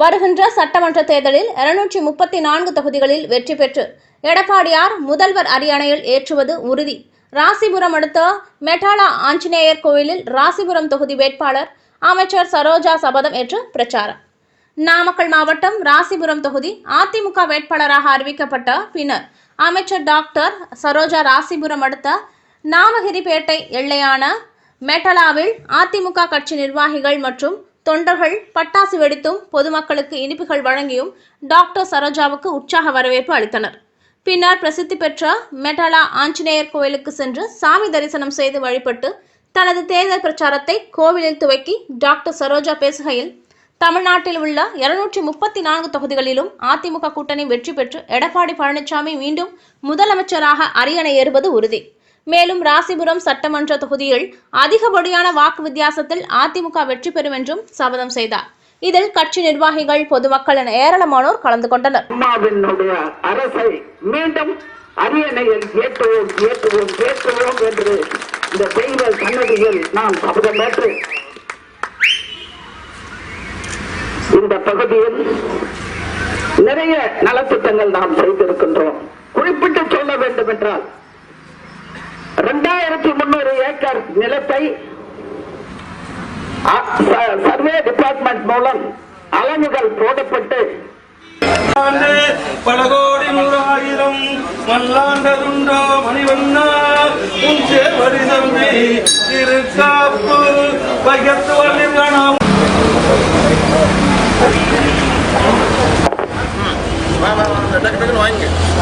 வருகின்ற சட்டமன்ற தேர்தலில் இருநூற்றி முப்பத்தி நான்கு தொகுதிகளில் வெற்றி பெற்று எடப்பாடியார் முதல்வர் அரியணையில் ஏற்றுவது உறுதி. ராசிபுரம் அடுத்த மெட்டாலா ஆஞ்சநேயர் கோயிலில் ராசிபுரம் தொகுதி வேட்பாளர் அமைச்சர் சரோஜா சபதம் ஏற்று பிரச்சாரம். நாமக்கல் மாவட்டம் ராசிபுரம் தொகுதி அதிமுக வேட்பாளராக அறிவிக்கப்பட்ட பின்னர் அமைச்சர் டாக்டர் சரோஜா ராசிபுரம் அடுத்த நாமகிரிப்பேட்டை எல்லையான மெட்டலாவில் அதிமுக கட்சி நிர்வாகிகள் மற்றும் தொண்டர்கள் பட்டாசு வெடித்தும் பொதுமக்களுக்கு இனிப்புகள் வழங்கியும் டாக்டர் சரோஜாவுக்கு உற்சாக வரவேற்பு அளித்தனர். பின்னர் பிரசித்தி பெற்ற மெட்டலா ஆஞ்சநேயர் கோயிலுக்கு சென்று சாமி தரிசனம் செய்து வழிபட்டு தனது தேர்தல் பிரச்சாரத்தை கோவிலில் துவக்கி டாக்டர் சரோஜா பேசுகையில் தமிழ்நாட்டில் உள்ள இருநூற்றி முப்பத்தி நான்கு தொகுதிகளிலும் அதிமுக கூட்டணி வெற்றி பெற்று எடப்பாடி பழனிசாமி மீண்டும் முதலமைச்சராக அரியணை ஏறுவது உறுதி. மேலும் ராசிபுரம் சட்டமன்ற தொகுதியில் அதிகப்படியான வாக்கு வித்தியாசத்தில் அதிமுக வெற்றி பெறும் என்றும் சபதம் செய்தார். இதில் கட்சி நிர்வாகிகள் பொதுமக்கள் என ஏராளமானோர் கலந்து கொண்டனர். அரசை மீண்டும் அரியணையில் ஏற்றுவோம் ஏற்றுவோம் ஏற்றுவோம் என்று இந்த தெய்வ சன்னதியில் நாம் சபதமேற்று இந்த பகுதியில் நிறைய நலத்திட்டங்கள் நாம் செய்திருக்கின்றோம். குறிப்பிட்டு சொல்ல வேண்டும் என்றால் இரண்டாயிரத்தி முன்னூறு ஏக்கர் நிலத்தை சர்வே டிபார்ட்மெண்ட் மூலம் அலகுகள் போடப்பட்டு பல கோடி நூறாயிரம் மல்லாண்டருண்டோ மணிவண்ணா உன் சேவடி தம்பி திருக்காப்பு பகத்து வள்ளிரணம் டக்கு டக்குன்னு வாங்கிக்க